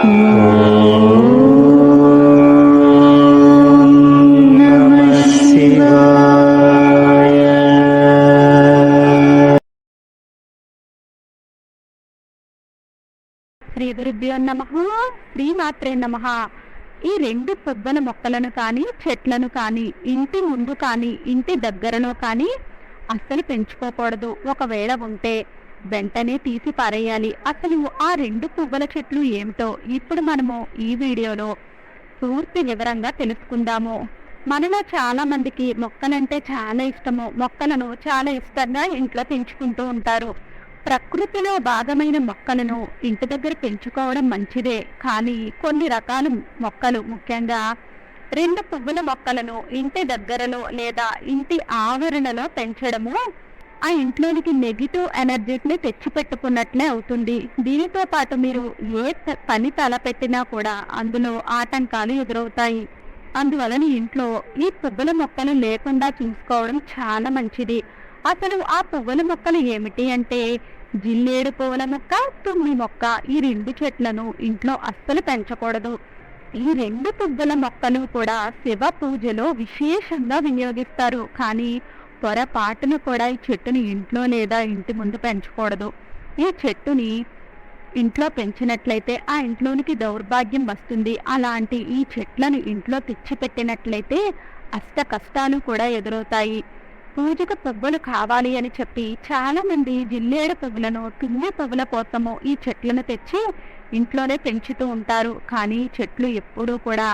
శ్రీ గురుభ్యో నమ నమ. ఈ రెండు పొద్దున మొక్కలను కానీ చెట్లను కానీ ఇంటి ముందు కానీ ఇంటి దగ్గరలో కానీ అస్సలు పెంచుకోకూడదు. ఒకవేళ ఉంటే వెంటనే తీసి పారేయాలి. అసలు ఆ రెండు పువ్వుల చెట్లు ఏమిటో ఇప్పుడు మనము ఈ వీడియోలో పూర్తి వివరంగా తెలుసుకుందాము. మనలో చాలా మందికి మొక్కలంటే చాలా ఇష్టము. మొక్కలను చాలా ఇష్టంగా ఇంట్లో పెంచుకుంటూ ఉంటారు. ప్రకృతిలో భాగమైన మొక్కలను ఇంటి దగ్గర పెంచుకోవడం మంచిదే. కానీ కొన్ని రకాల మొక్కలు ముఖ్యంగా రెండు పువ్వుల మొక్కలను ఇంటి దగ్గరలో లేదా ఇంటి ఆవరణలో పెంచడము ఆ ఇంట్లోనికి నెగిటివ్ ఎనర్జీని తెచ్చిపెట్టుకున్నట్లే అవుతుంది. దీనితో పాటు మీరు ఏ పని తలపెట్టినా కూడా అందులో ఆటంకాలు ఎదురవుతాయి. అందువలన ఇంట్లో ఈ పువ్వుల మొక్కలు లేకుండా చూసుకోవడం చాలా మంచిది. అసలు ఆ పువ్వుల మొక్కలు ఏమిటి అంటే జిల్లేడు పువ్వుల మొక్క తుమ్మి మొక్క ఈ రెండు చెట్లను ఇంట్లో అస్సలు పెంచకూడదు. ఈ రెండు పువ్వుల మొక్కలు కూడా శివ పూజలో విశేషంగా వినియోగిస్తారు. కానీ పొరపాటున కూడా ఈ చెట్టుని ఇంట్లో లేదా ఇంటి ముందు పెంచకూడదు. ఈ చెట్టుని ఇంట్లో పెంచినట్లయితే ఆ ఇంట్లోనికి దౌర్భాగ్యం వస్తుంది. అలాంటి ఈ చెట్లను ఇంట్లో తెచ్చిపెట్టినట్లయితే అష్ట కష్టాలు కూడా ఎదురవుతాయి. పూజకు పువ్వులు కావాలి అని చెప్పి చాలామంది జిల్లేడు పువ్వులను తుమ్మె పువ్వుల కోసము ఈ చెట్లను తెచ్చి ఇంట్లోనే పెంచుతూ ఉంటారు. కానీ చెట్లు ఎప్పుడూ కూడా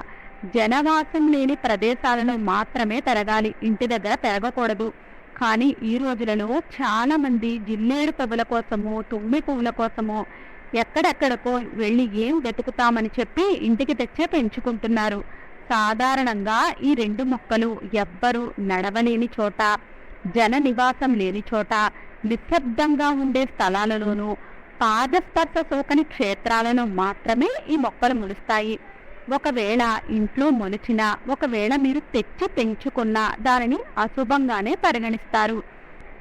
జనవాసం లేని ప్రదేశాలలో మాత్రమే పెరగాలి ఇంటి దగ్గర పెరగకూడదు కానీ ఈ రోజులలో చాలా మంది జిల్లేడు పువ్వుల కోసము తుమ్మి పువ్వుల కోసము ఎక్కడెక్కడికో వెళ్ళి ఏం వెతుకుతామని చెప్పి ఇంటికి తెచ్చే పెంచుకుంటున్నారు. సాధారణంగా ఈ రెండు మొక్కలు ఎవ్వరు నడవలేని చోట జన నివాసం లేని చోట నిశ్శబ్దంగా ఉండే స్థలాలలోనూ పాదస్పర్శ సోకని క్షేత్రాలను మాత్రమే ఈ మొక్కలు మొలుస్తాయి. ఒకవేళ ఇంట్లో మొలిచిన ఒకవేళ మీరు తెచ్చి పెంచుకున్నా దానిని అశుభంగానే పరిగణిస్తారు.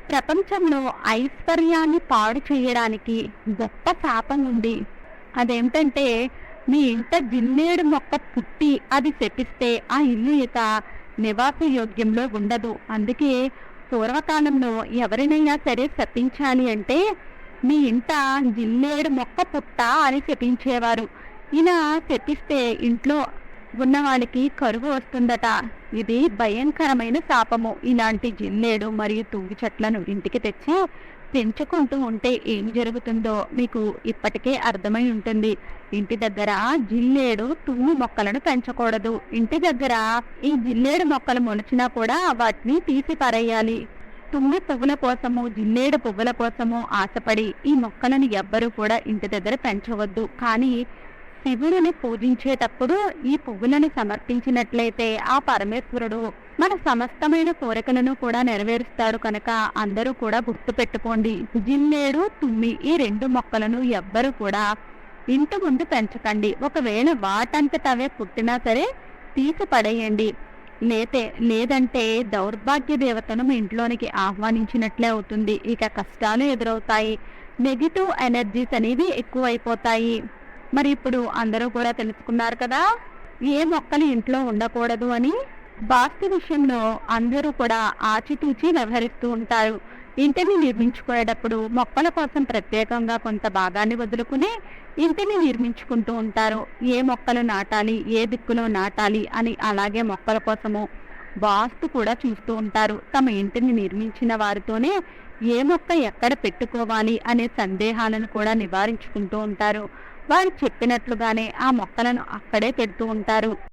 ప్రపంచంలో ఐశ్వర్యాన్ని పాడు చేయడానికి గొప్ప శాపం ఉంది. అదేంటంటే మీ ఇంట జిల్లేడు మొక్క పుట్టి అది శపిస్తే ఆ ఇల్లు ఇక నివాస యోగ్యంలో ఉండదు. అందుకే పూర్వకాలంలో ఎవరినైనా సరే శపించాలి అంటే మీ ఇంట జిల్లేడు మొక్క పుట్ట అని శపించేవారు. ఇలా తెప్పిస్తే ఇంట్లో ఉన్నవాడికి కరువు వస్తుందట. ఇది భయంకరమైన శాపము. ఇలాంటి జిల్లేడు మరియు తుంగి చెట్లను ఇంటికి తెచ్చి పెంచుకుంటూ ఉంటే ఏం జరుగుతుందో మీకు ఇప్పటికే అర్థమై ఉంటుంది. ఇంటి దగ్గర జిల్లేడు తూము మొక్కలను పెంచకూడదు. ఇంటి దగ్గర ఈ జిల్లేడు మొక్కలు మొలిచినా కూడా వాటిని తీసి పారేయాలి. తుమ్మి పువ్వుల కోసము జిల్లేడు పువ్వుల కోసము ఆశపడి ఈ మొక్కలను ఎవ్వరూ కూడా ఇంటి దగ్గర పెంచవద్దు. కానీ శివుడిని పూజించేటప్పుడు ఈ పువ్వులను సమర్పించినట్లయితే ఆ పరమేశ్వరుడు మన సమస్తమైన కోరికలను కూడా నెరవేరుస్తాడు కనుక అందరూ కూడా గుర్తు పెట్టుకోండి జిల్లేడు తుమ్మి ఈ రెండు మొక్కలను ఎవ్వరూ కూడా ఇంటి ముందు పెంచకండి. ఒకవేళ వాటంతట అవే పుట్టినా సరే తీసి పడేయండి. లేతే లేదంటే దౌర్భాగ్య దేవతను మీ ఇంట్లోనికి ఆహ్వానించినట్లే అవుతుంది. ఇక కష్టాలు ఎదురవుతాయి. నెగిటివ్ ఎనర్జీస్ అనేవి ఎక్కువైపోతాయి. మరి ఇప్పుడు అందరూ కూడా తెలుసుకున్నారు కదా? ఏ మొక్కలు ఇంట్లో ఉండకూడదు అని వాస్తు విషయంలో అందరూ కూడా ఆచితూచి వ్యవహరిస్తూ ఉంటారు. ఇంటిని నిర్మించుకునేటప్పుడు మొక్కల కోసం ప్రత్యేకంగా కొంత భాగాన్ని వదులుకుని ఇంటిని నిర్మించుకుంటూ ఉంటారు. ఏ మొక్కలు నాటాలి ఏ దిక్కులో నాటాలి అని అలాగే మొక్కల కోసము వాస్తు కూడా చూస్తూ ఉంటారు. తమ ఇంటిని నిర్మించిన వారితోనే ఏ మొక్క ఎక్కడ పెట్టుకోవాలి అనే సందేహాలను కూడా నివారించుకుంటూ ఉంటారు. వారు చెప్పినట్లుగానే ఆ మొక్కలను అక్కడే పెడుతూ ఉంటారు.